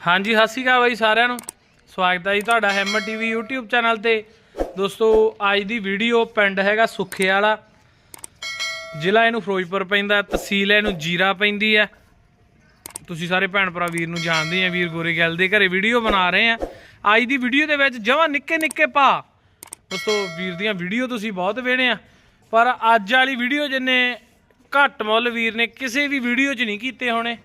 ਹਾਂਜੀ, ਸਤਿ ਸ਼੍ਰੀ ਅਕਾਲ ਬਾਈ ਸਾਰਿਆਂ ਨੂੰ। ਸਵਾਗਤ ਹੈ ਜੀ ਤੁਹਾਡਾ ਹੈਮਰ ਟੀਵੀ YouTube ਚੈਨਲ ਤੇ। ਦੋਸਤੋ, ਅੱਜ ਦੀ ਵੀਡੀਓ ਪਿੰਡ ਹੈਗਾ ਸੁੱਖੇ ਵਾਲਾ ਜ਼ਿਲ੍ਹਾ ਇਹਨੂੰ ਫਿਰੋਜ਼ਪੁਰ ਪੈਂਦਾ, ਤਹਿਸੀਲ ਇਹਨੂੰ ਜੀਰਾ ਪੈਂਦੀ ਹੈ। ਤੁਸੀਂ ਸਾਰੇ ਭੈਣ ਭਰਾ ਵੀਰ ਨੂੰ ਜਾਣਦੇ ਆ, ਵੀਰ ਗੋਰੇ ਗੱਲ ਦੇ ਘਰੇ ਵੀਡੀਓ ਬਣਾ ਰਹੇ ਆ। ਅੱਜ ਦੀ ਵੀਡੀਓ ਦੇ ਵਿੱਚ ਜਮਾਂ ਨਿੱਕੇ ਨਿੱਕੇ ਭਾ। ਦੋਸਤੋ, ਵੀਰ ਦੀਆਂ ਵੀਡੀਓ ਤੁਸੀਂ ਬਹੁਤ ਵੇਣੇ ਆ। ਪਰ ਅੱਜ ਵਾਲੀ ਵੀਡੀਓ ਜਿੰਨੇ ਘੱਟ ਮੁੱਲ ਵੀਰ ਨੇ, ਕਿਸੇ ਵੀ ਵੀਡੀਓ 'ਚ ਨਹੀਂ ਕੀਤੇ ਹੋਣੇ।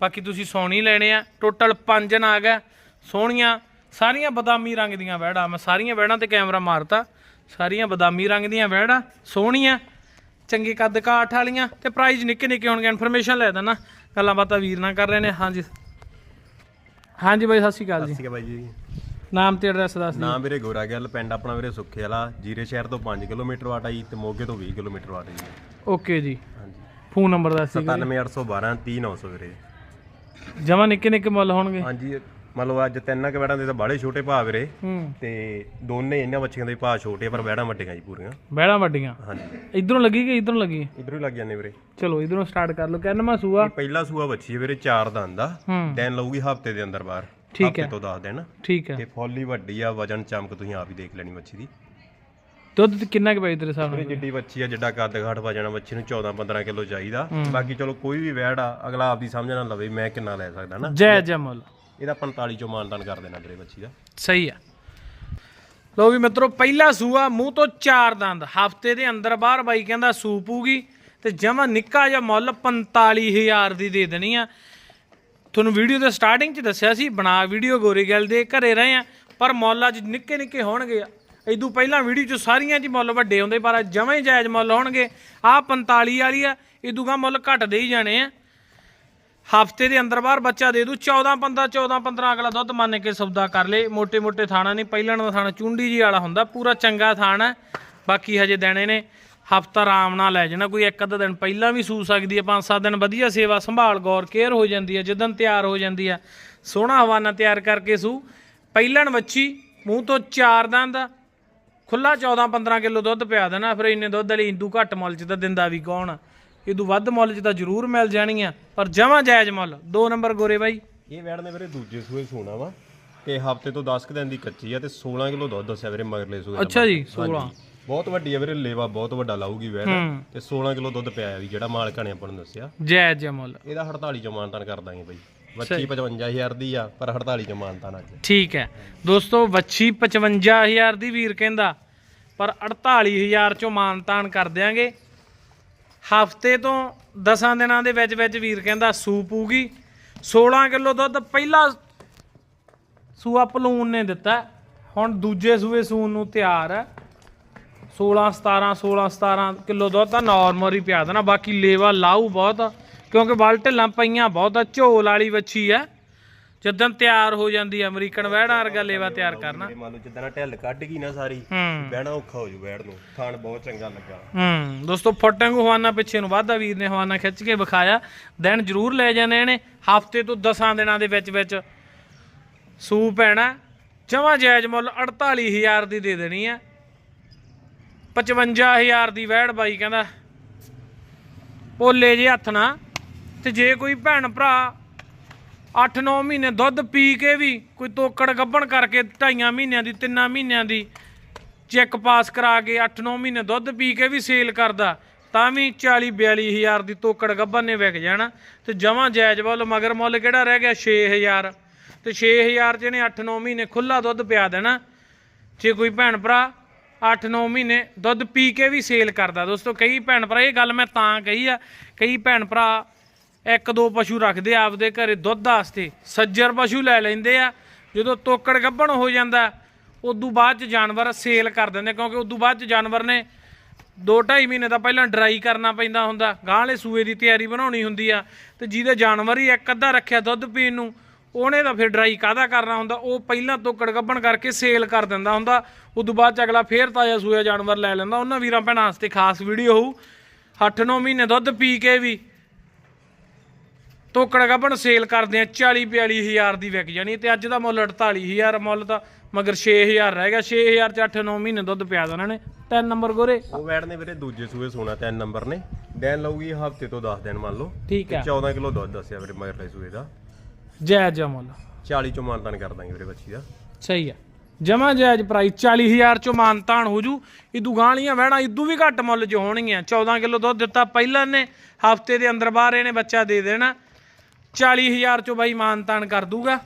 ਬਾਕੀ ਤੁਸੀਂ ਸੋਣੀ ਲੈਣੇ ਆ। ਟੋਟਲ 5 ਨਾਗ ਆ। ਸੋਹਣੀਆਂ ਸਾਰੀਆਂ ਬਦਾਮੀ ਰੰਗ ਦੀਆਂ ਵਹਿੜਾਂ। ਮੈਂ ਸਾਰੀਆਂ ਵਹਿੜਾਂ ਤੇ ਕੈਮਰਾ ਮਾਰਤਾ। ਸਾਰੀਆਂ ਬਦਾਮੀ ਰੰਗ ਦੀਆਂ ਵਹਿੜਾਂ ਸੋਹਣੀਆਂ ਚੰਗੇ ਕੱਦ ਕਾਠ ਵਾਲੀਆਂ ਤੇ ਪ੍ਰਾਈਸ ਨਿੱਕੇ ਨਿੱਕੇ ਹੋਣਗੇ ਇਨਫੋਰਮੇਸ਼ਨ ਲੈ ਦੇਣਾ। ਗੱਲਾਂ ਬਾਤਾਂ ਵੀਰ ਨਾਲ ਕਰ ਰਹੇ ਨੇ। ਹਾਂਜੀ। ਹਾਂਜੀ ਬਾਈ ਸਤਿ ਸ਼੍ਰੀ ਅਕਾਲ ਜੀ। ਬਾਈ ਜੀ। ਨਾਮ ਤੇ ਐਡਰੈਸ ਦੱਸ ਦਿਓ। ਨਾਮ ਵੀਰੇ ਗੋਰਾ ਗੱਲ ਪਿੰਡ ਆਪਣਾ ਵੀਰੇ ਸੁੱਖੇ ਵਾਲਾ। ਜੀਰੇ ਸ਼ਹਿਰ ਤੋਂ 5 ਕਿਲੋਮੀਟਰ ਵਾਟ ਆ ਜੀ ਤੇ ਮੋਗੇ ਤੋਂ 20 ਕਿਲੋਮੀਟਰ ਵਾਟ ਆ ਜੀ। ਓਕੇ ਜੀ। ਹਾਂਜੀ। ਫੋਨ ਨੰਬਰ ਦੱਸ ਦਿਓ 97812 3900 ਵੀਰੇ। ਜਮਾ ਨਿੱਕੇ ਨਿੱਕੇ ਮੁੱਲ ਹੋਣਗੇ? ਹਾਂਜੀ ਮੰਨ ਲਓ ਅੱਜ ਤਿੰਨਾਂ ਕੁ ਵੜਾਂ ਦੇ ਤਾਂ ਬਾੜੇ ਛੋਟੇ ਭਾ ਵੀਰੇ। ਹੂੰ। ਤੇ ਦੋਨੇ ਇਹਨਾਂ ਬੱਚਿਆਂ ਦੇ ਭਾ ਛੋਟੇ ਆ, ਪਰ ਵੜਾਂ ਵੱਡੀਆਂ ਜੀ ਪੂਰੀਆਂ। ਬਹਿੜਾ ਵੱਡੀਆਂ? ਹਾਂਜੀ। ਇਧਰੋਂ ਲੱਗੀ ਕਿ ਇਧਰੋਂ ਲੱਗੀ? ਇਧਰੋਂ ਹੀ ਲੱਗ ਜਾਂਦੇ ਵੀਰੇ। ਚਲੋ ਇਧਰੋਂ ਸਟਾਰਟ ਕਰ ਲਓ। ਕਿੰਨਵਾਂ ਸੂਆ? ਇਹ ਪਹਿਲਾ ਸੂਆ ਬੱਚੀ ਹੈ ਵੀਰੇ ਚਾਰ ਦੰਦ ਦਾ ਹੂੰ। ਦਿਨ ਲਊਗੀ ਹਫ਼ਤੇ ਦੇ ਅੰਦਰ ਬਾਹਰ। ਠੀਕ ਹਫ਼ਤੇ ਹੈ। ਤੋਂ 10 ਦਿਨ। ਠੀਕ ਹੈ। ਤੇ ਫੁੱਲ ਹੀ ਵੱਡੀ ਆ ਵਜਨ ਚਮਕ ਤੁਸੀਂ ਆਪ ਹੀ ਦੇਖ ਲੈਣੀ ਬੱਚੀ ਦੀ। ਦੁੱਧ ਕਿੰਨਾ ਕੁ ਪਈ ਤੇਰੇ ਵੀਰੇ ਨਾਲ? ਜਿੱਡੀ ਬੱਚੀ ਆ ਜਿੱਡਾ ਕੱਦ ਘਾਟ ਵਜਣਾ ਬੱਚੀ ਨੂੰ 14 15 ਕਿਲੋ ਚਾਹੀਦਾ। ਬਾਕੀ ਚਲੋ ਕੋਈ ਵੀ ਵੈੜ ਆ ਅਗਲਾ ਆਪਦੀ ਸਮਝ ਨਾਲ ਲਵੇ ਮੈਂ ਕਿੰਨਾ ਲੈ ਸਕਦਾ ਨਾ। ਜੈ ਜੈ ਮੁੱਲ। ਇਹਦਾ 45 ਚੋਂ ਮਾਨਦਾਨ ਕਰ ਦੇਣਾ ਵੀਰੇ ਬੱਚੀ ਦਾ। ਸਹੀ ਆ। ਲੋ ਵੀ ਮਿੱਤਰੋ ਪਹਿਲਾ ਸੂਆ ਮੂੰਹ ਤੋਂ ਚਾਰ ਦੰਦ। ਹਫ਼ਤੇ ਦੇ ਅੰਦਰ ਬਾਹਰ ਬਾਈ ਕਹਿੰਦਾ ਸੂਪੂਗੀ ਤੇ ਜਮਾ ਨਿੱਕਾ ਜਿਹਾ ਮੁੱਲ 45000 ਦੀ ਦੇ ਦੇਣੀ ਆ। ਤੁਹਾਨੂੰ ਵੀਡੀਓ ਦੇ ਸਟਾਰਟਿੰਗ 'ਚ ਦੱਸਿਆ ਸੀ ਬਣਾ ਵੀਡੀਓ ਗੋਰੇ ਗੱਲ ਦੇ ਘਰੇ ਰਹੇ ਆ ਪਰ ਮੁੱਲ ਅੱਜ ਨਿੱਕੇ ਨਿੱਕੇ ਹੋਣਗੇ ਇਦੋਂ ਪਹਿਲਾਂ ਵੀਡੀਓ 'ਚ ਸਾਰੀਆਂ ਜੀ ਮੁੱਲ ਵੱਡੇ ਹੁੰਦੇ, ਪਰ ਜਮਾਂ ਜਾਇਜ਼ ਮੁੱਲ ਹੋਣਗੇ। ਆ 45 ਵਾਲੀ ਆ ਇਦੋਂਗਾ ਮੁੱਲ ਘਟਦੇ ਹੀ ਜਾਣੇ ਆ। ਹਫ਼ਤੇ ਦੇ ਅੰਦਰ ਬਾਹਰ ਬੱਚਾ ਦੇ ਦੂ 14 15 14 15 ਅਗਲਾ ਦੁੱਧ ਮੰਨ ਕੇ ਸੌਦਾ ਕਰ ਲੇ। ਮੋٹے ਮੋਟੇ ਥਾਣਾ ਨਹੀਂ ਪਹਿਲਾਂ ਦਾ ਥਾਣਾ ਚੁੰਡੀ ਜੀ ਵਾਲਾ ਹੁੰਦਾ, ਪੂਰਾ ਚੰਗਾ ਥਾਣਾ, ਬਾਕੀ ਹਜੇ ਦੇਣੇ ਨੇ। ਹਫਤਾ ਆਰਾਮ ਨਾਲ ਲੈ ਜਾਣਾ, ਕੋਈ ਇੱਕ ਅੱਧਾ ਦਿਨ ਪਹਿਲਾਂ ਵੀ ਸੂ ਸਕਦੀ ਹੈ 5-7 ਦਿਨ ਵਧੀਆ ਸੇਵਾ ਸੰਭਾਲ, ਗੌਰ, ਕੇਅਰ ਹੋ ਜਾਂਦੀ ਹੈ ਜਦੋਂ ਤਿਆਰ ਹੋ ਜਾਂਦੀ ਆ। ਸੋਹਣਾ ਹਵਾਨਾ ਤਿਆਰ ਕਰਕੇ ਸੂ। ਪਹਿਲਣ ਵੱਛੀ, ਮੂੰਹ ਤੋਂ ਚਾਰ ਦੰਦ ਖੁੱਲਾ 14 15 ਕਿਲੋ ਦੁੱਧ ਪਿਆ ਦੇਣਾ ਫਿਰ ਇੰਨੇ ਦੁੱਧ ਵਾਲੀ ਇੰਦੂ ਘੱਟ ਮੁੱਲ 'ਚ ਤਾਂ ਦਿੰਦਾ ਵੀ ਕੌਣ? ਇਦੂ ਵੱਧ ਮੁੱਲ 'ਚ ਤਾਂ ਜ਼ਰੂਰ ਮਿਲ ਜਾਣਗੀਆਂ ਪਰ ਜਮਾਂ ਜਾਇਜ਼ ਮੁੱਲ ਦੋ ਨੰਬਰ ਗੋਰੇ ਬਾਈ। ਇਹ ਵੈੜ ਨੇ ਵੀਰੇ ਦੂਜੇ ਸੂਏ ਸੋਣਾ ਵਾ ਤੇ ਹਫ਼ਤੇ ਤੋਂ 10 ਕੁ ਦਿਨ ਦੀ ਕੱਚੀ ਆ ਤੇ 16 ਕਿਲੋ ਦੁੱਧ ਦੱਸਿਆ ਵੀਰੇ ਮਗਰਲੇ ਸੂਏ ਅੱਛਾ ਜੀ 16 ਬਹੁਤ ਵੱਡੀ ਆ ਵੀਰੇ ਲੇਵਾ ਬਹੁਤ ਵੱਡਾ ਲਾਊਗੀ ਵੈੜ ਤੇ 16 ਕਿਲੋ ਦੁੱਧ ਪਿਆ ਵੀ ਜਿਹੜਾ ਮਾਲਕਾਂ ਨੇ ਆਪਾਂ ਨੂੰ ਦੱਸਿਆ। ਜਾਇਜ਼ ਜਿਹਾ ਮੁੱਲ। ਇਹਦਾ 48 ਚੋਂ ਮਾਨਦਾਨ ਕਰ ਦਾਂਗੇ ਬਾਈ। ਬੱਚੀ 55000 ਦੀ ਆ ਪਰ 48 ਚੋਂ ਮਾਨਦਾਨ ਅੱਜ ਠੀਕ ਹੈ। ਦੋਸਤੋ ਵੱਛੀ 55000 ਦੀ ਵੀਰ ਕਹਿੰਦਾ ਪਰ 48000 ਚੋਂ ਮਾਨਤਾਨ ਕਰ ਦਿਆਂਗੇ। ਹਫ਼ਤੇ ਤੋਂ 10 ਦਿਨਾਂ ਦੇ ਵਿੱਚ ਵਿੱਚ ਵੀਰ ਕਹਿੰਦਾ ਸੂਪ ਪੂਗੀ। 16 ਕਿਲੋ ਦੁੱਧ ਪਹਿਲਾ ਸੂਆ ਪਲੂਨ ਨੇ ਦਿੱਤਾ। ਹੁਣ ਦੂਜੇ ਸੂਏ ਸੂਨ ਨੂੰ ਤਿਆਰ ਹੈ। 16 17 16 17 ਕਿਲੋ ਦੁੱਧ ਤਾਂ ਨਾਰਮਲ ਹੀ ਪਿਆ ਦੇਣਾ ਬਾਕੀ ਲੇਵਾ ਲਾਊ ਬਹੁਤ। ਕਿਉਂਕਿ ਬਲ ਢਿੱਲਾਂ ਪਈਆਂ ਬਹੁਤ ਆ ਝੋਲ ਵਾਲੀ ਵੱਛੀ ਆ ਜਦੋਂ ਤਿਆਰ ਹੋ ਜਾਂਦੀ ਆ ਅਮਰੀਕਨ ਵਹਿੜਾਂ ਵਰਗਾ ਲੇਵਾ ਤਿਆਰ ਕਰਨਾ। ਮੰਨ ਲਓ ਜਿੱਦਾਂ ਢਿੱਲ ਕੱਢ ਗਈ ਨਾ ਸਾਰੀ ਬਹਿਣਾ ਔਖਾ ਹੋ ਜੂ ਵੈੜ ਨੂੰ। ਥਾਣ ਬਹੁਤ ਚੰਗਾ ਲੱਗਾ। ਹੂੰ ਦੋਸਤੋ ਫਟਾਂਗੂ ਹਵਾਨਾ ਪਿੱਛੇ ਨੂੰ ਵਾਧਾ ਵੀਰ ਨੇ ਹਵਾਨਾ ਖਿੱਚ ਕੇ ਵਿਖਾਇਆ। ਦਿਨ ਜ਼ਰੂਰ ਲੈ ਜਾਂਦੇ ਨੇ ਹਫ਼ਤੇ ਤੋਂ 10 ਦਿਨਾਂ ਦੇ ਵਿੱਚ ਵਿੱਚ। ਸੂ ਪੈਣਾ ਜਮਾ ਜਾਇਜ਼ ਮੁੱਲ 48000 ਦੀ ਦੇ ਦੇਣੀ ਆ 55000 ਦੀ ਵਹਿੜ ਬਾਈ ਕਹਿੰਦਾ ਭੋਲੇ ਜੇ ਹੱਥ ਨਾ ਤੇ ਜੇ ਕੋਈ ਭੈਣ ਭਰਾ 8-9 ਮਹੀਨੇ ਦੁੱਧ ਪੀ ਕੇ ਵੀ ਕੋਈ ਤੋਕੜ ਗੱਭਣ ਕਰਕੇ ਢਾਈਆਂ ਮਹੀਨਿਆਂ ਦੀ, ਤਿੰਨਾਂ ਮਹੀਨਿਆਂ ਦੀ ਚੈੱਕ ਪਾਸ ਕਰਾ ਕੇ 8-9 ਮਹੀਨੇ ਦੁੱਧ ਪੀ ਕੇ ਵੀ ਸੇਲ ਕਰਦਾ, ਤਾਂ ਵੀ 40-42 ਹਜ਼ਾਰ ਦੀ ਤੋਕੜ ਗੱਭਣ ਨੇ ਵਿਕ ਜਾਣਾ। ਤੇ ਜਮਾਂ ਜਾਇਜ਼ ਵੱਲ ਮਗਰ ਮੁੱਲ ਕਿਹੜਾ ਰਹਿ ਗਿਆ? 6000 ਤੇ 6000 ਚ ਇਹਨੇ 8-9 ਮਹੀਨੇ ਖੁੱਲਾ ਦੁੱਧ ਪਿਆ ਦੇਣਾ। ਜੇ ਕੋਈ ਭੈਣ ਭਰਾ 8-9 ਮਹੀਨੇ ਦੁੱਧ ਪੀ ਕੇ ਵੀ ਸੇਲ ਕਰਦਾ। ਦੋਸਤੋ, ਕਈ ਭੈਣ ਭਰਾ, ਇਹ ਗੱਲ ਮੈਂ ਤਾਂ ਕਹੀ ਆ, ਕਈ ਭੈਣ ਭਰਾ ਇੱਕ ਦੋ ਪਸ਼ੂ ਰੱਖਦੇ ਆ ਆਪਦੇ ਘਰੇ ਦੁੱਧ ਵਾਸਤੇ। ਸੱਜਰ ਪਸ਼ੂ ਲੈ ਲੈਂਦੇ ਆ। ਜਦੋਂ ਤੋਕੜ ਗੱਭਣ ਹੋ ਜਾਂਦਾ, ਉਦੋਂ ਬਾਅਦ ਚ ਜਾਨਵਰ ਸੇਲ ਕਰ ਦਿੰਦੇ ਕਿਉਂਕਿ ਉਦੋਂ ਬਾਅਦ ਚ ਜਾਨਵਰ ਨੇ 2-2.5 ਮਹੀਨੇ ਦਾ ਪਹਿਲਾਂ ਡਰਾਈ ਕਰਨਾ ਪੈਂਦਾ ਹੁੰਦਾ। ਗਾਂ ਸੂਏ ਦੀ ਤਿਆਰੀ ਬਣਾਉਣੀ ਹੁੰਦੀ ਆ, ਤੇ ਜਿਹਦੇ ਜਾਨਵਰ ਹੀ ਇੱਕ ਅੱਧਾ ਰੱਖਿਆ ਦੁੱਧ ਪੀਣ ਨੂੰ, ਉਹਨੇ ਤਾਂ ਫਿਰ ਡਰਾਈ ਕਾਹਦਾ ਕਰਨਾ ਹੁੰਦਾ? ਉਹ ਪਹਿਲਾਂ ਤੋਕੜ ਗੱਭਣ ਕਰਕੇ ਸੇਲ ਕਰ ਦਿੰਦਾ ਹੁੰਦਾ। ਉਦੋਂ ਬਾਅਦ ਚ ਅਗਲਾ ਫੇਰ ਤਾਜ਼ਾ ਸੂਆ ਜਾਨਵਰ ਲੈ ਲੈਂਦਾ। ਉਹਨਾਂ ਵੀਰਾਂ ਭੈਣਾਂ ਵਾਸਤੇ ਖਾਸ ਵੀਡੀਓ ਹੋਊ। 8-9 ਮਹੀਨੇ ਦੁੱਧ ਪੀ ਕੇ ਵੀ ਤੋਕੜ ਗੱਭਣ ਸੇਲ ਕਰਦੇ ਆ 40 42 ਹਜ਼ਾਰ ਦੀ ਵਿਕ ਜਾਣੀ ਤੇ ਅੱਜ ਦਾ ਮੁੱਲ 48 ਹਜ਼ਾਰ ਮੁੱਲ ਤਾਂ ਮਗਰ 6000 ਰਹਿ ਗਿਆ 6000 ਚ 8-9 ਮਹੀਨੇ ਦੁੱਧ ਪਿਆ ਦੇਣਾ ਨੇ ਤਿੰਨ ਨੰਬਰ ਗੋਰੇ। ਉਹ ਵੈੜ ਨੇ ਵੀਰੇ ਦੂਜੇ ਸੂਏ ਸੋਣਾ ਤਿੰਨ ਨੰਬਰ ਨੇ। ਦਿਨ ਲਊਗੀ ਹਫ਼ਤੇ ਤੋਂ 10 ਦਿਨ ਮੰਨ ਲਓ। ਠੀਕ ਹੈ। 14 ਕਿਲੋ ਦੁੱਧ ਦੱਸਿਆ ਵੀਰੇ ਮਗਰਲੇ ਸੂਏ ਦਾ। ਜਾਇਜ਼ ਜਿਹਾ ਮੁੱਲ। 40 ਚੋਂ ਮਾਨਤਾਨ ਕਰ ਦਾਂਗੇ ਵੀਰੇ ਬੱਚੀ ਦਾ। ਸਹੀ ਆ। ਜਮਾ ਜਾਇਜ਼ ਪ੍ਰਾਈਸ 40000 ਚੋਂ ਮਾਨਤਾਨ ਹੋ ਜੂ। ਇਦੂ ਗਾਲੀਆਂ ਵਹਿਣਾ ਇਦੂ ਵੀ ਘੱਟ ਮੁੱਲ 'ਚ ਹੋਣਗੀਆਂ। 14 ਕਿਲੋ ਦੁੱਧ ਦਿੱਤਾ ਪਹਿਲਾਂ ਨੇ ਹਫ਼ਤੇ ਦੇ ਅੰਦਰ ਬਾਹਰ ਇਹਨੇ ਬੱਚਾ ਦੇ ਦੇਣਾ। 40000 ਚੋਂ ਬਾਈ ਮਾਨਤਾਨ ਕਰ ਦੂਗਾ।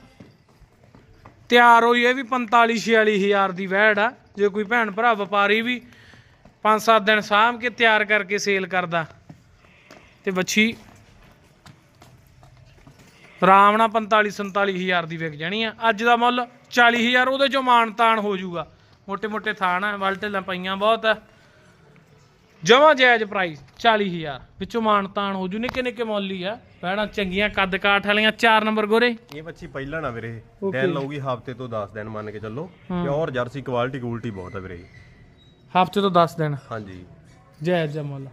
ਤਿਆਰ ਹੋਈ ਇਹ ਵੀ 45 46000 ਦੀ ਵੈੜ ਆ। ਜੇ ਕੋਈ ਭੈਣ ਭਰਾ ਵਪਾਰੀ ਵੀ 5-7 ਦਿਨ ਸਾਂਭ ਕੇ ਤਿਆਰ ਕਰਕੇ ਸੇਲ ਕਰਦਾ। ਤੇ ਵੱਛੀ ਆਰਾਮ ਨਾਲ 45 47000 ਦੀ ਵਿਕ ਜਾਣੀ ਆ। ਅੱਜ ਦਾ ਮੁੱਲ 40000 ਉਹਦੇ ਚੋਂ ਮਾਨਤਾਨ ਹੋ ਜਾਊਗਾ। ਮੋਟੇ ਮੋਟੇ ਥਾਣ ਆ ਵਲਟੇ ਲੰਪਾਈਆਂ ਬਹੁਤ ਆ। ਜਮਾ ਜਾਇਜ਼ ਪ੍ਰਾਈਸ 40000 ਵਿੱਚੋਂ ਮਾਨ ਤਾਨ ਹੋ ਜੂ ਨਿੱਕੇ ਨਿੱਕੇ ਮੁੱਲ ਆ। ਭੈਣਾਂ ਚੰਗੀਆਂ ਕੱਦ ਕਾਠ ਵਾਲੀਆਂ 4 ਨੰਬਰ ਗੋਰੇ। ਇਹ ਬੱਚੀ ਪਹਿਲਾਂ ਨਾ ਵੀਰੇ ਦਿਨ ਲਊਗੀ ਹਫ਼ਤੇ ਤੋਂ 10 ਦਿਨ ਮੰਨ ਕੇ ਚੱਲੋ। ਪਿਓਰ ਜਰਸੀ ਕੁਆਲਿਟੀ ਕੁਆਲਿਟੀ ਬਹੁਤ ਆ ਵੀਰੇ। ਹਫ਼ਤੇ ਤੋਂ 10 ਦਿਨ। ਹਾਂਜੀ। ਜਾਇਜ਼ ਜਾ ਮੁੱਲ।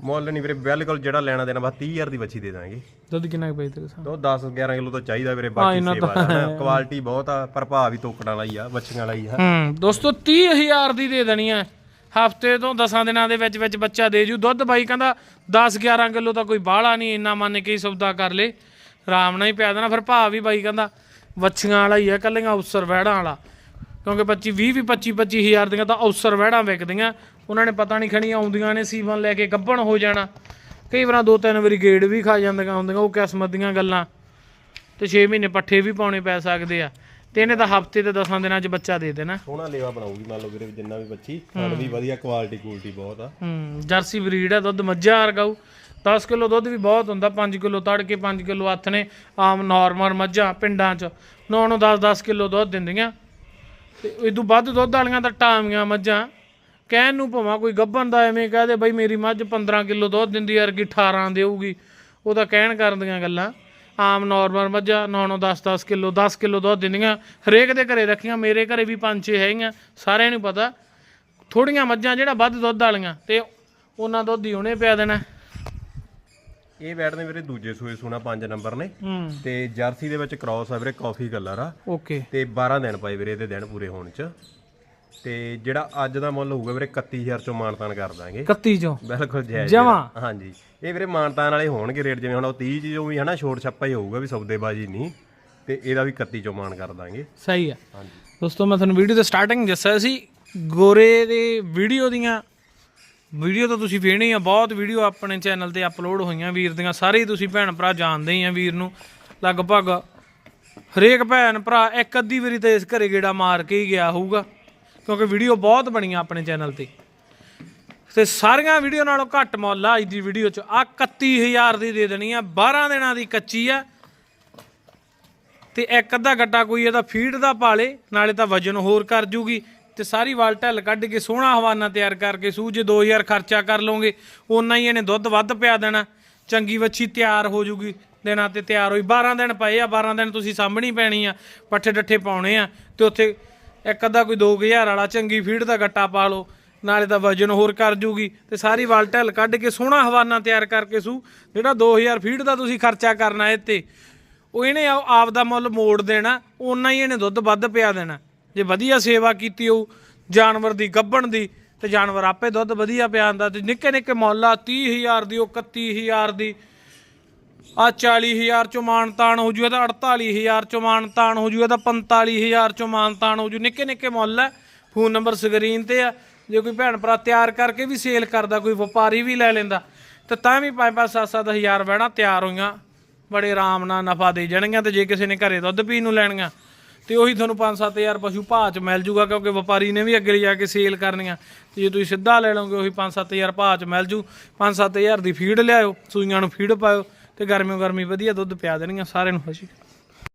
ਮੁੱਲ ਨਹੀਂ ਵੀਰੇ ਬਿਲਕੁਲ ਜਿਹੜਾ ਲੈਣਾ ਦੇਣਾ ਬਸ 30000 ਦੀ ਬੱਚੀ ਦੇ ਦਾਂਗੇ। ਦੁੱਧ ਕਿੰਨਾ ਕੁ ਪਈ ਤੇਰੇ ਸਾਹਮਣੇ? ਤੋਂ 10 11 ਕਿਲੋ ਤਾਂ ਚਾਹੀਦਾ ਵੀਰੇ ਬਾਕੀ ਸੇਵਾ ਹੈ। ਕੁਆਲਿਟੀ ਬਹੁਤ ਆ ਪਰ ਭਾਅ ਵੀ ਤੋਕੜਾਂ ਵਾਲਾ ਹੀ ਆ ਬੱਚੀਆਂ ਵਾਲਾ ਹੀ ਆ। ਹੂੰ ਦੋਸਤੋ 30000 ਦੀ ਦੇ ਦੇਣੀ ਆ। ਹਫ਼ਤੇ ਤੋਂ 10 ਦਿਨਾਂ ਦੇ ਵਿੱਚ ਵਿੱਚ ਬੱਚਾ ਦੇ ਜੂ। ਦੁੱਧ ਬਾਈ ਕਹਿੰਦਾ 10 11 ਕਿਲੋ ਤਾਂ ਕੋਈ ਬਾਹਲਾ ਨਹੀਂ, ਇੰਨਾ ਮੰਨ ਕੇ ਹੀ ਸੌਦਾ ਕਰ ਲੇ ਆਰਾਮ ਨਾਲ ਹੀ ਪਿਆ ਦੇਣਾ। ਫਿਰ ਭਾਅ ਵੀ ਬਾਈ ਕਹਿੰਦਾ ਵੱਛੀਆਂ ਵਾਲਾ ਹੀ ਆ ਕੱਲੀਆਂ ਔਸਰ ਵਹਿੜਾਂ ਵਾਲਾ। ਕਿਉਂਕਿ ਬੱਚੀ 20 ਵੀ 25 25000 ਦੀਆਂ ਤਾਂ ਅਫਸਰ ਵਹਿੜਾਂ ਵਿਕਦੀਆਂ। ਉਹਨਾਂ ਨੇ ਪਤਾ ਨਹੀਂ ਖਣੀਆਂ ਆਉਂਦੀਆਂ ਨੇ ਸੀਵਨ ਲੈ ਕੇ ਗੱਭਣ ਹੋ ਜਾਣਾ। ਕਈ ਵਾਰਾਂ ਦੋ ਤਿੰਨ ਵਾਰੀ ਗੇੜ ਵੀ ਖਾ ਜਾਂਦੀਆਂ ਹੁੰਦੀਆਂ, ਉਹ ਕਿਸਮਤ ਦੀਆਂ ਗੱਲਾਂ। ਤੇ 6 ਮਹੀਨੇ ਪੱਠੇ ਵੀ ਪਾਉਣੇ ਪੈ ਸਕਦੇ ਆ। ਤੇ ਇਹਨੇ ਤਾਂ ਹਫ਼ਤੇ ਤੇ 10 ਦਿਨਾਂ 'ਚ ਬੱਚਾ ਦੇ ਦੇਣਾ। ਸੋਹਣਾ ਲੇਵਾ ਬਣਾਉਗੀ ਮੰਨ ਲਓ ਵੀਰੇ ਜਿੰਨਾ ਵੀ ਬੱਚੀ ਫਲ ਵੀ ਵਧੀਆ ਕੁਆਲਿਟੀ ਕੁਆਲਿਟੀ ਬਹੁਤ ਆ। ਹੂੰ ਜਰਸੀ ਬਰੀਡ ਹੈ ਦੁੱਧ ਮੱਝਾਂ ਵਰਗਾਊ 10 ਕਿਲੋ ਦੁੱਧ ਵੀ ਬਹੁਤ ਹੁੰਦਾ 5 ਕਿਲੋ ਤੜ ਕੇ 5 ਕਿਲੋ ਹੱਥ ਨੇ ਆਮ ਨਾਰਮਲ ਮੱਝਾਂ ਪਿੰਡਾਂ 'ਚ। 9 9 10 10 ਕਿਲੋ ਦੁੱਧ ਦਿੰਦੀਆਂ। ਤੇ ਇਦੋਂ ਵੱਧ ਦੁੱਧ ਵਾਲੀਆਂ ਤਾਂ ਟਾਮੀਆਂ ਮੱਝਾਂ। ਕਹਿਣ ਨੂੰ ਭਾਵੇਂ ਕੋਈ ਗੱਭਣ ਦਾ ਐਵੇਂ ਕਹਦੇ ਬਈ ਮੇਰੀ ਮੱਝ 15 ਕਿਲੋ ਦੁੱਧ ਦਿੰਦੀ ਯਾਰ ਕਿ 18 ਦੇਊਗੀ। ਉਹ ਤਾਂ ਕਹਿਣ ਕਰਨ ਦੀਆਂ ਗੱਲਾਂ। ਆਮ ਨਾਰਮਲ ਮੱਝਾਂ 9 9 10 10 ਕਿਲੋ 10 ਕਿਲੋ ਦੁੱਧ ਦਿੰਦੀਆਂ। ਹਰੇਕ ਦੇ ਘਰੇ ਰੱਖੀਆਂ ਮੇਰੇ ਘਰੇ ਵੀ ਪੰਜ ਛੇ ਹੈਗੀਆਂ ਸਾਰਿਆਂ ਨੂੰ ਪਤਾ। ਥੋੜੀਆਂ ਮੱਝਾਂ ਜਿਹੜਾ ਵੱਧ ਦੁੱਧ ਵਾਲੀਆਂ ਤੇ ਉਹਨਾਂ ਦੁੱਧ ਹੀ ਉਹਨੇ ਪਿਆ ਦੇਣਾ। ਇਹ ਨੇ ਵੀਰੇ ਦੂਜੇ ਸੂਏ ਸੋਨਾ 5 ਨੰਬਰ ਨੇ। ਤੇ ਜਰਸੀ ਦੇ ਵਿੱਚ ਕ੍ਰਾਸ ਆ ਵੀਰੇ ਕਾਫੀ ਕਲਰ ਆ। ਓਕੇ ਤੇ 12 ਦਿਨ ਪਏ ਵੀਰੇ ਇਹਦੇ ਦਿਨ ਪੂਰੇ ਹੋਣ ਚ। ਤੇ ਜਿਹੜਾ ਅੱਜ ਦਾ ਮੁੱਲ ਹੋਊਗਾ ਵੀਰੇ 31000 ਚੋਂ ਮਾਨਤਾਨ ਕਰ ਦਾਂਗੇ। 31 ਚੋਂ? ਬਿਲਕੁਲ ਜਾਇਜ਼ ਜਮਾਂ? ਜਿਹੜਾ। ਹਾਂਜੀ। ਇਹ ਵੀਰੇ ਮਾਨਤਾਨ ਵਾਲੇ ਹੋਣਗੇ ਰੇਟ ਜਿਵੇਂ ਹੁਣ ਉਹ 30 ਚੋਂ ਵੀ ਹਨਾ ਛੋਟ ਛੱਪਾ ਹੀ ਹੋਊਗਾ ਵੀ ਸੌਦੇਬਾਜ਼ੀ ਨਹੀਂ। ਤੇ ਇਹਦਾ ਵੀ 31 ਚੋਂ ਮਾਨ ਕਰ ਦਾਂਗੇ। ਸਹੀ ਆ। ਹਾਂਜੀ। ਦੋਸਤੋ ਮੈਂ ਤੁਹਾਨੂੰ ਵੀਡੀਓ ਦੇ ਸਟਾਰਟਿੰਗ ਦੱਸਿਆ ਸੀ ਗੋਰੇ ਦੇ ਵੀਡੀਓ ਦੀਆਂ। ਵੀਡੀਓ ਤਾਂ ਤੁਸੀਂ ਵੇਖਣੀ ਆ ਬਹੁਤ ਵੀਡੀਓ ਆਪਣੇ ਚੈਨਲ ਤੇ ਅਪਲੋਡ ਹੋਈਆਂ ਵੀਰ ਦੀਆਂ। ਸਾਰੇ ਹੀ ਤੁਸੀਂ ਭੈਣ ਭਰਾ ਜਾਣਦੇ ਹੀ ਆ ਵੀਰ ਨੂੰ। ਲਗਭਗ ਹਰੇਕ ਭੈਣ ਭਰਾ ਇੱਕ ਅੱਧੀ ਵਾਰੀ ਤਾਂ ਇਸ ਘਰੇ ਗੇੜਾ ਮਾਰ ਕੇ ਹੀ ਗਿਆ ਹੋਊਗਾ। ਕਿਉਂਕਿ ਵੀਡੀਓ ਬਹੁਤ ਬਣੀਆਂ ਆਪਣੇ ਚੈਨਲ ਤੇ। ਤੇ ਸਾਰੀਆਂ ਵੀਡੀਓ ਨਾਲੋਂ ਘੱਟ ਮੁੱਲ ਆ ਅੱਜ ਦੀ ਵੀਡੀਓ ਚ। ਆ 31000 ਦੀ ਦੇ ਦੇਣੀ ਆ 12 ਦਿਨਾਂ ਦੀ ਕੱਚੀ ਆ। ਤੇ ਇੱਕ ਅੱਧਾ ਗੱਟਾ ਕੋਈ ਇਹਦਾ ਫੀਡ ਦਾ ਪਾਲੇ ਨਾਲੇ ਤਾਂ ਵਜਨ ਹੋਰ ਕਰ ਜੂਗੀ। ਤੇ ਸਾਰੀ ਵਾਲ ਢੱਲ ਕੱਢ ਕੇ ਸੋਹਣਾ ਹਵਾਨਾ ਤਿਆਰ ਕਰਕੇ ਸੂ ਜੇ 2000 ਖਰਚਾ ਕਰ ਲਓਗੇ। ਓਨਾ ਹੀ ਇਹਨੇ ਦੁੱਧ ਵੱਧ ਪਿਆ ਦੇਣਾ। ਚੰਗੀ ਵੱਛੀ ਤਿਆਰ ਹੋ ਜੂਗੀ। ਦਿਨਾਂ ਤੇ ਤਿਆਰ ਹੋਈ। 12 ਦਿਨ ਪਏ ਆ 12 ਦਿਨ ਤੁਸੀਂ ਸਾਂਭਣੀ ਪੈਣੀ ਆ। ਪੱਠੇ ਡੱਠੇ ਪਾਉਣੇ ਆ। ਤੇ ਉੱਥੇ ਇੱਕ ਅੱਧਾ ਕੋਈ 2000 ਵਾਲਾ, ਚੰਗੀ ਫੀਡ ਦਾ ਗੱਟਾ ਪਾ ਲਓ, ਨਾਲੇ ਤਾਂ ਵਜਨ ਹੋਰ ਕਰ ਜੂਗੀ ਤੇ ਸਾਰੀ ਵਾਲ ਕੱਢ ਕੇ ਸੋਹਣਾ ਹਵਾਨਾ ਤਿਆਰ ਕਰਕੇ ਸੂ, ਜਿਹੜਾ 2000 ਫੀਡ ਦਾ ਤੁਸੀਂ ਖਰਚਾ ਕਰਨਾ ਇਹ ਤੇ ਉਹ ਇਹਨੇ ਆਪ ਦਾ ਮੁੱਲ ਮੋੜ ਦੇਣਾ, ਓਨਾ ਹੀ ਇਹਨੇ ਦੁੱਧ ਵੱਧ ਪਿਆ ਦੇਣਾ। ਜੇ ਵਧੀਆ ਸੇਵਾ ਕੀਤੀ ਉਹ ਜਾਨਵਰ ਦੀ ਗੱਭਣ ਦੀ, ਤੇ ਜਾਨਵਰ ਆਪੇ ਦੁੱਧ ਵਧੀਆ ਪਿਆ ਆਂਦਾ ਤੇ ਨਿੱਕੇ ਨਿੱਕੇ ਮੁੱਲ ਆ 30000 ਦੀ, ਉਹ 31000 ਦੀ ਆ 40000 ਚੋਂ ਮਾਨਤਾਨ ਹੋ ਜੂ ਇਹਦਾ 48000 ਚੋਂ ਮਾਨਤਾਨ ਹੋ ਜੂ ਇਹਦਾ 45000 ਚੋਂ ਮਾਨਤਾਨ ਹੋ ਜੂ। ਨਿੱਕੇ ਨਿੱਕੇ ਮੁੱਲ ਹੈ ਫੋਨ ਨੰਬਰ ਸਕਰੀਨ ਤੇ ਆ। ਜੇ ਕੋਈ ਭੈਣ ਭਰਾ ਤਿਆਰ ਕਰਕੇ ਵੀ ਸੇਲ ਕਰਦਾ, ਕੋਈ ਵਪਾਰੀ ਵੀ ਲੈ ਲੈਂਦਾ, ਤੇ ਤਾਂ ਵੀ 5-5 7-7 ਹਜ਼ਾਰ ਬਹਿਣਾ ਤਿਆਰ ਹੋਈਆਂ। ਬੜੇ ਆਰਾਮ ਨਾਲ ਨਫਾ ਦੇ ਜਾਣਗੀਆਂ ਤੇ ਜੇ ਕਿਸੇ ਨੇ ਘਰੇ ਦੁੱਧ ਪੀਣ ਨੂੰ ਲੈਣੀਆਂ ਤੇ ਉਹੀ ਤੁਹਾਨੂੰ 5-7000 ਪਸ਼ੂ ਭਾਅ ਚ ਮਿਲ ਜੂਗਾ, ਕਿਉਂਕਿ ਵਪਾਰੀ ਨੇ ਵੀ ਅੱਗੇ ਜਾ ਕੇ ਸੇਲ ਕਰਨੀਆਂ। ਤੇ ਜੇ ਤੁਸੀਂ ਸਿੱਧਾ ਲੈ ਲਓਗੇ, ਉਹੀ 5-7000 ਭਾਅ ਚ ਮਿਲ ਜੂ। 5-7000 ਦੀ ਫੀਡ ਲਿਆਓ ਸੂਈਆਂ ਨੂੰ ਫੀਡ ਪਾਇਓ। ਤੇ ਗਰਮੀਓ ਗਰਮੀ ਵਧੀਆ ਦੁੱਧ ਪਿਆ ਦੇਣਗੀਆਂ ਸਾਰਿਆਂ ਨੂੰ ਖੁਸ਼ੀ।